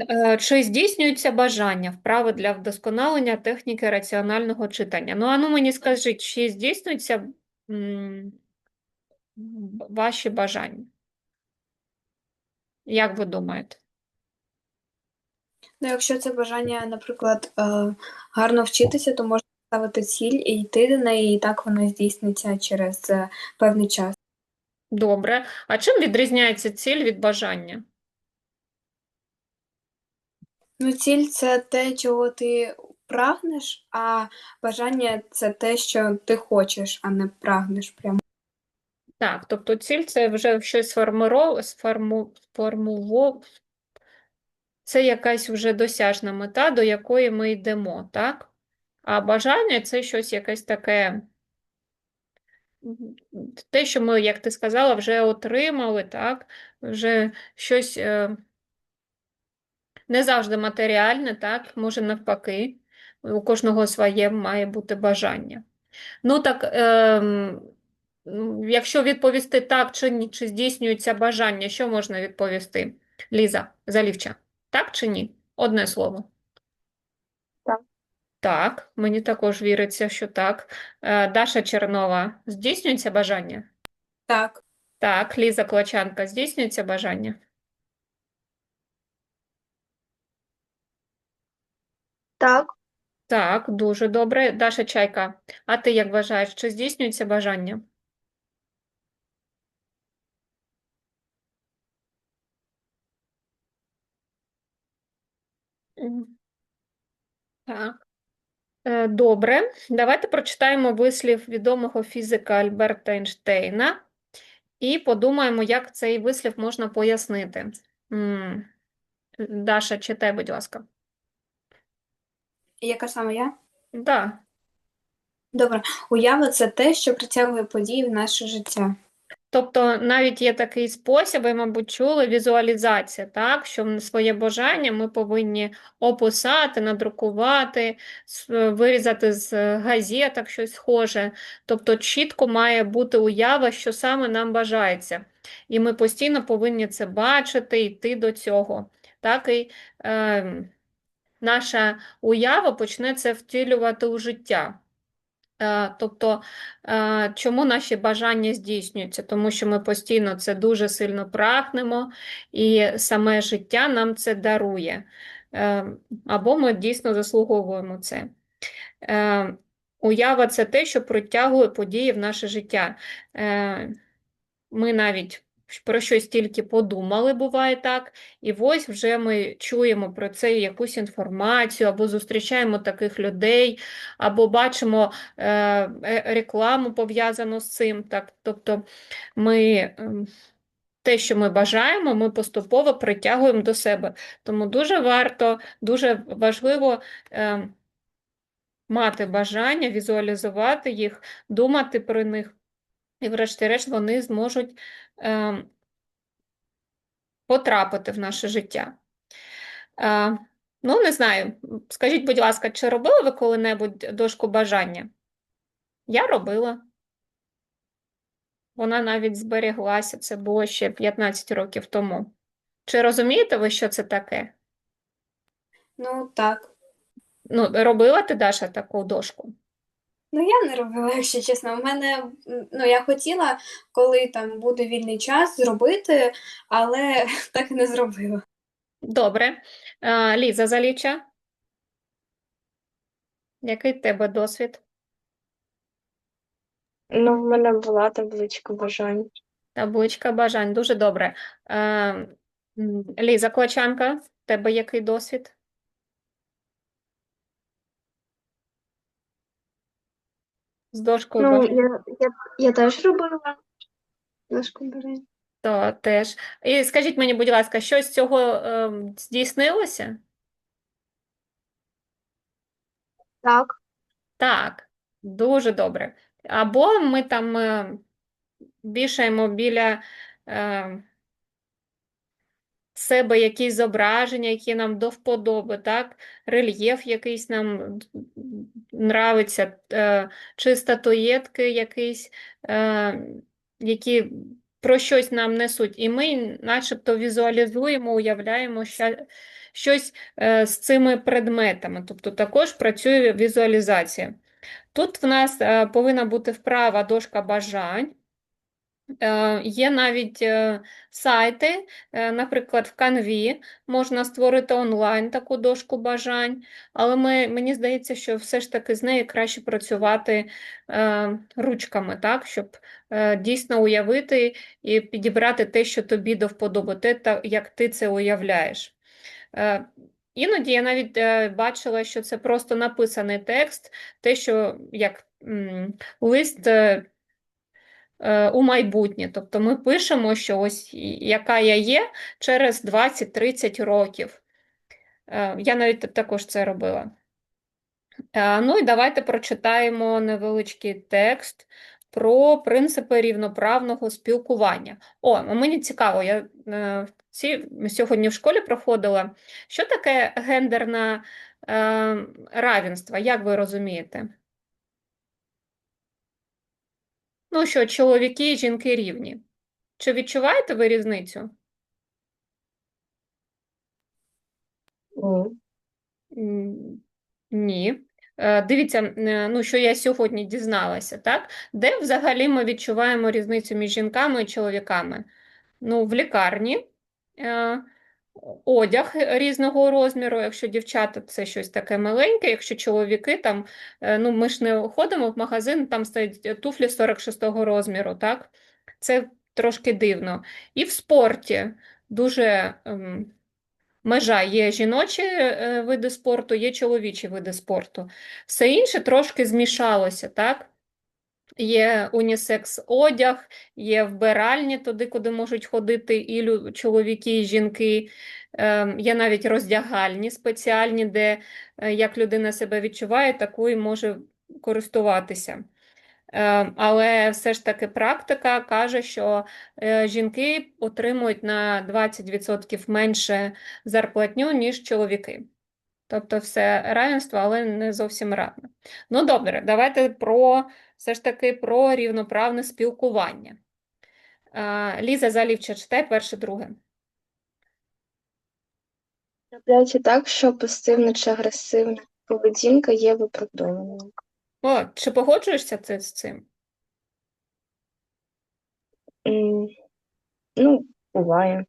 Е, Чи здійснюються бажання вправи для вдосконалення техніки раціонального читання? Ну, ану мені скажіть, чи здійснюються м, ваші бажання? Як ви думаєте? Ну, якщо це бажання, наприклад, е, гарно вчитися, то можна ставити ціль і йти до неї, і так вона здійсниться через е, певний час. Добре. А чим відрізняється ціль від бажання? Ну, ціль це те, чого ти прагнеш, а бажання це те, що ти хочеш, а не прагнеш прямо. Так, тобто ціль це вже щось сформу, сформуло- це якась вже досяжна мета, до якої ми йдемо, так? А бажання це щось якесь таке, те, що ми, як ти сказала, вже отримали, так? Вже щось е, не завжди матеріальне, так? Може навпаки, у кожного своє має бути бажання. Ну так, ем, якщо відповісти так чи ні, чи здійснюється бажання, що можна відповісти? Ліза Залівча, так чи ні? Одне слово. Так. Так, мені також віриться, що так. Е, Даша Чернова, здійснюється бажання? Так, Так, Ліза Клочанка, здійснюється бажання? Так, Так, дуже добре. Даша Чайка, а ти як вважаєш, чи здійснюється бажання? Так. Е, Добре, давайте прочитаємо вислів відомого фізика Альберта Ейнштейна і подумаємо, як цей вислів можна пояснити. Даша, читай, будь ласка. Яка саме я? Да. Добре, уява це те, що притягує події в наше життя. Тобто навіть є такий спосіб, ви, мабуть, чули, візуалізація, так? Що своє бажання ми повинні описати, надрукувати, вирізати з газеток щось схоже. Тобто чітко має бути уява, що саме нам бажається. І ми постійно повинні це бачити, йти до цього. Так і е, наша уява почне це втілювати у життя. Е, Тобто, е, чому наші бажання здійснюються? Тому що ми постійно це дуже сильно прагнемо, і саме життя нам це дарує. Е, Або ми дійсно заслуговуємо це. Уява це те, що притягує події в наше життя. Ми навіть про щось тільки подумали, буває так, і ось вже ми чуємо про це якусь інформацію, або зустрічаємо таких людей, або бачимо е, е, рекламу пов'язану з цим. Так? Тобто ми ем, те, що ми бажаємо, ми поступово притягуємо до себе. Тому дуже варто, дуже важливо е, мати бажання, візуалізувати їх, думати про них, і, врешті-решт, вони зможуть е, потрапити в наше життя. Е, ну, не знаю, скажіть, будь ласка, чи робили ви коли-небудь дошку бажання? Я робила. Вона навіть зберіглася, це було ще 15 років тому. Чи розумієте ви, що це таке? Ну, так. Ну, робила ти, Даша, таку дошку? Ну, я не робила, якщо чесно. У мене, ну, я хотіла, коли там буде вільний час, зробити, але так і не зробила. Добре. Е, Ліза Заліча, який в тебе досвід? Ну, в мене була табличка бажань. Табличка бажань, дуже добре. М, Ліза Клочанка, в тебе який досвід? З дошкою Ну, бажань? я, я, я теж робила дошку бажань. То теж. І скажіть мені, будь ласка, що з цього ем, здійснилося? Так. Так, дуже добре. Або ми там е, вішаємо біля е, себе якісь зображення, які нам до вподоби, так? Рельєф якийсь нам нравиться, е, чи статуєтки якісь, е, які про щось нам несуть, і ми начебто візуалізуємо, уявляємо щось е, з цими предметами. Тобто також працює візуалізація. Тут в нас повинна бути вправа дошка бажань. Е, Є навіть е, сайти, е, наприклад, в Canvі можна створити онлайн таку дошку бажань, але ми, мені здається, що все ж таки з нею краще працювати ручками, так, щоб дійсно уявити і підібрати те, що тобі до вподоби, те, як ти це уявляєш. Іноді я навіть бачила, що це просто написаний текст, те, що як лист у майбутнє. Тобто ми пишемо, що ось яка я є через 20-30 років. Е, Я навіть також це робила. Е, Ну і давайте прочитаємо невеличкий текст про принципи рівноправного спілкування. О, мені цікаво, я е, ці сьогодні в школі проходила. Що таке гендерне е, равенство? Як ви розумієте? Ну, що чоловіки і жінки рівні. Чи відчуваєте ви різницю? Ні. Ні. Е, Дивіться, е, ну, що я сьогодні дізналася, так? Де взагалі ми відчуваємо різницю між жінками і чоловіками? Ну, в лікарні, е, одяг різного розміру, якщо дівчата це щось таке маленьке, якщо чоловіки там, е, ну, ми ж не ходимо в магазин, там стоять туфлі 46-го розміру, так? Це трошки дивно. І в спорті дуже ем, межа є жіночі е, види спорту, є чоловічі види спорту. Все інше трошки змішалося, так? Є унісекс одяг, є вбиральні туди, куди можуть ходити і чоловіки, і жінки. Ем, Є навіть роздягальні спеціальні, де е, як людина себе відчуває, таку і може користуватися. Ем, Але все ж таки практика каже, що е, жінки отримують на 20% менше зарплатню, ніж чоловіки. Тобто все равенство, але не зовсім равно. Ну добре, давайте про все ж таки про рівноправне спілкування. Е, Ліза Залівча, читай перше, друге. Трапляється так, що пасивна чи агресивна поведінка є виправдованою. О, чи погоджуєшся ти з цим? М, Ну, буває.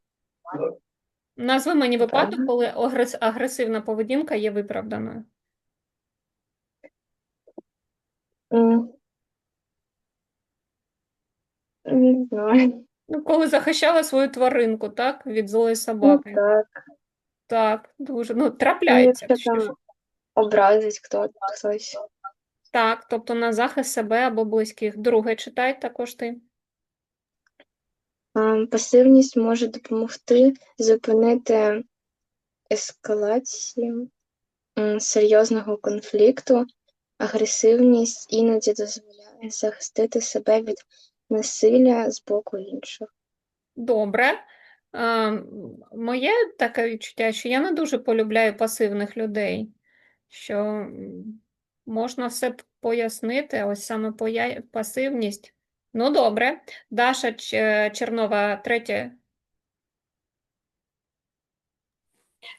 Назви мені випадок, коли агрес- агресивна поведінка є виправданою. М. Не знаю. Ну, коли захищала свою тваринку, так, від злої Ну, собаки. так. Так, дуже. Ну, Ну, трапляється. якщо що ж. там образить хто, хтось. Так, тобто на захист себе або близьких. Друге читай також ти. Пасивність може допомогти зупинити ескалацію м, серйозного конфлікту. Агресивність іноді дозволяє захистити себе від насилля з боку інших. Добре. Е, моє таке відчуття, що я не дуже полюбляю пасивних людей, що можна все пояснити, ось саме пасивність. Ну, добре. Даша Чернова, третє.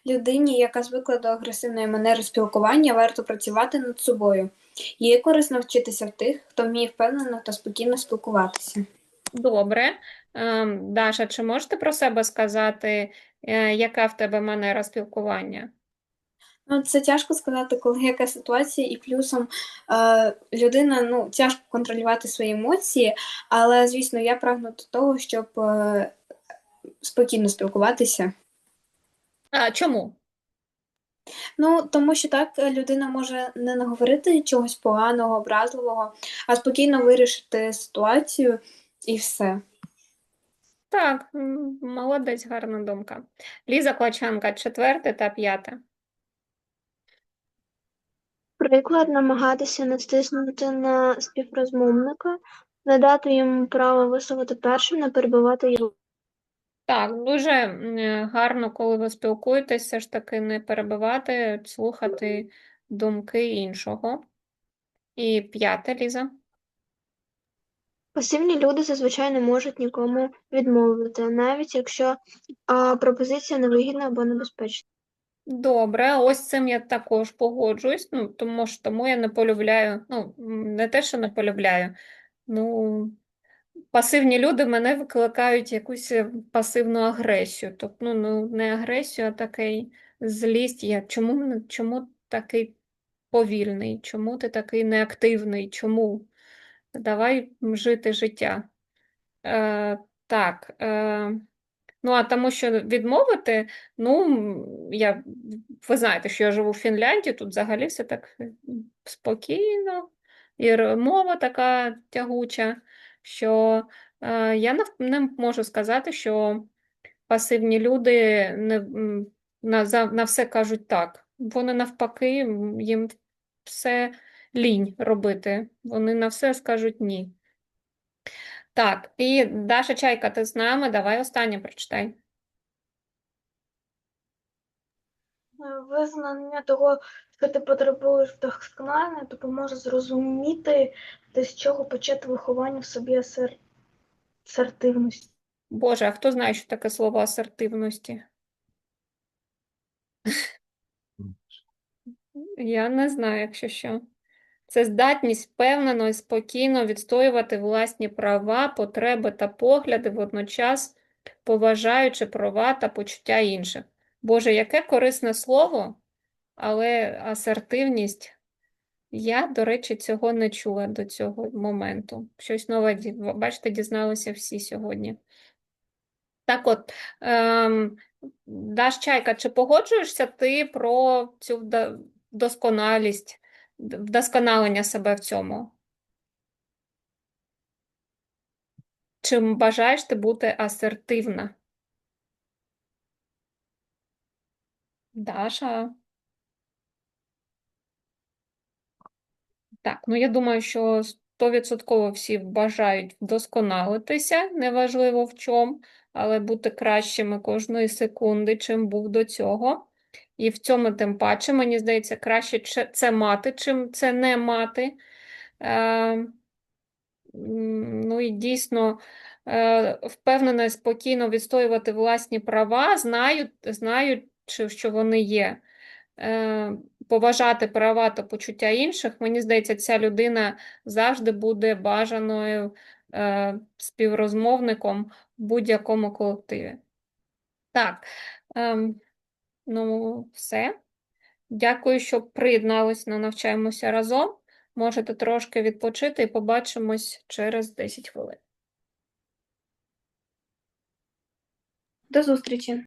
Людині, яка звикла до агресивної манери спілкування, варто працювати над собою. Їй корисно вчитися в тих, хто вміє впевнено та спокійно спілкуватися. Добре. Ем, Даша, чи можете про себе сказати, е, яка в тебе манера спілкування? Ну, це тяжко сказати, коли яка ситуація, і плюсом е, людина ну, тяжко контролювати свої емоції, але, звісно, я прагну до того, щоб е, спокійно спілкуватися. А, чому? Ну, тому що так е, людина може не наговорити чогось поганого, образливого, а спокійно вирішити ситуацію і все. Так, молодець, гарна думка. Ліза Клочанка, четверте та п'яте. Приклад намагатися не стиснути на співрозмовника, не дати йому право висловити першим, не перебивати його. Так, дуже гарно, коли ви спілкуєтесь, все ж таки не перебивати, слухати думки іншого. І п'яте, Ліза. Пасивні люди зазвичай не можуть нікому відмовити, навіть якщо а, пропозиція невигідна або небезпечна. Добре, ось цим я також погоджуюсь. Ну, тому що тому я не полюбляю. Ну, не те, що не полюбляю. Ну, пасивні люди мене викликають якусь е, пасивну агресію. Тобто, ну, не агресію, а такий злість. Я, чому, чому такий повільний? Чому ти такий неактивний? Чому? Давай жити життя. Е, так. Е, ну, а тому, що відмовити, ну, я, ви знаєте, що я живу в Фінляндії, тут взагалі все так спокійно, і мова така тягуча, що е, я не можу сказати, що пасивні люди не, на, за, на все кажуть так. Вони навпаки, їм все лінь робити. Вони на все скажуть ні. Так, і Даша Чайка, ти з нами? Давай останнє прочитай. Е, Визнання того, що ти потребуєш вдосконалення, допоможе зрозуміти, де з чого почати виховання в собі асер... асертивності. Боже, а хто знає, що таке слово асертивності? Я не знаю, якщо що. Це здатність впевнено і спокійно відстоювати власні права, потреби та погляди, водночас поважаючи права та почуття інших. Боже, яке корисне слово, але асертивність. Я, до речі, цього не чула до цього моменту. Щось нове, бачите, дізналися всі сьогодні. Так от, ем, Даш Чайка, чи погоджуєшся ти про цю вда- досконалість, д- вдосконалення себе в цьому? Чи бажаєш ти бути асертивна? Даша? Так, ну я думаю, що стовідсотково всі бажають вдосконалитися, неважливо в чому, але бути кращими кожної секунди, чим був до цього. І в цьому тим паче, мені здається, краще це мати, чим це не мати. Е, ну і дійсно е, впевнено і спокійно відстоювати власні права, знають, знаючи, що вони є е, поважати права та почуття інших, мені здається, ця людина завжди буде бажаною е, співрозмовником в будь-якому колективі. Так, ем, ну, все. Дякую, що приєднались на навчаємося разом. Можете трошки відпочити і побачимось через 10 хвилин. До зустрічі!